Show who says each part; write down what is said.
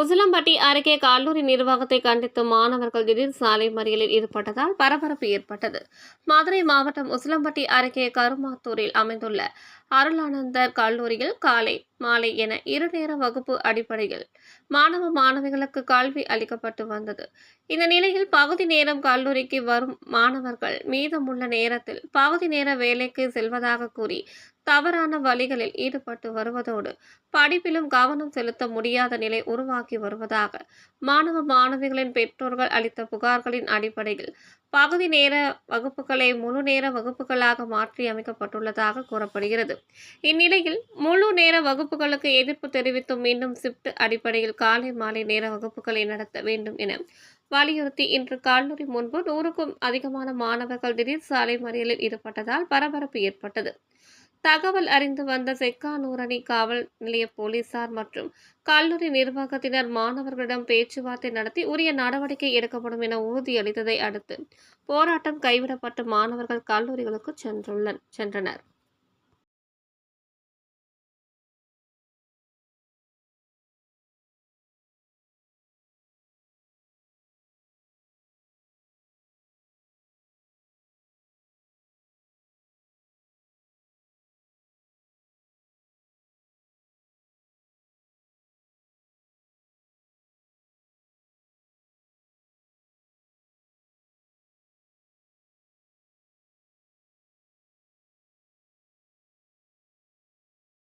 Speaker 1: உசிலம்பட்டி அருகே கல்லூரி நிர்வாகத்தை கண்டித்து மாணவர்கள் திடீர் சாலை மறியலில் ஈடுபட்டதால் பரபரப்பு ஏற்பட்டது. மதுரை மாவட்டம் உசிலம்பட்டி அருகே கருமாத்தூரில் அமைந்துள்ள அருளானந்தர் கல்லூரியில் காலை மாலை என இரு நேர வகுப்பு அடிப்படையில் மாணவ மாணவிகளுக்கு கல்வி அளிக்கப்பட்டு வந்தது. இந்த நிலையில் பகுதி நேரம் கல்லூரிக்கு வரும் மாணவர்கள் மீதமுள்ள நேரத்தில் பகுதி நேர வேலைக்கு செல்வதாக கூறி தவறான வழிகளில் ஈடுபட்டு வருவதோடு படிப்பிலும் கவனம் செலுத்த முடியாத நிலை உருவாக்கி வருவதாக மாணவ மாணவிகளின் பெற்றோர்கள் அளித்த புகார்களின் அடிப்படையில் பகுதி நேர வகுப்புகளை முழு நேர வகுப்புகளாக மாற்றி அமைக்கப்பட்டுள்ளதாக கூறப்படுகிறது. இந்நிலையில் முழு நேர வகுப்பு வகுப்புகளுக்கு எதிர்ப்பு தெரிவித்தும் மீண்டும் ஷிப்ட் அடிப்படையில் காலை மாலை நேர வகுப்புகளை நடத்த வேண்டும் என வலியுறுத்தி இன்று கல்லூரி முன்பு நூறுக்கும் அதிகமான மாணவர்கள் திடீர் சாலை மறியலில் ஈடுபட்டதால் பரபரப்பு ஏற்பட்டது. தகவல் அறிந்து வந்த செக்கானூரணி காவல் நிலைய போலீசார் மற்றும் கல்லூரி நிர்வாகத்தினர் மாணவர்களிடம் பேச்சுவார்த்தை நடத்தி உரிய நடவடிக்கை எடுக்கப்படும் என உறுதியளித்ததை அடுத்து போராட்டம் கைவிடப்பட்டு மாணவர்கள் கல்லூரிகளுக்கு சென்றுள்ளனர் சென்றனர்.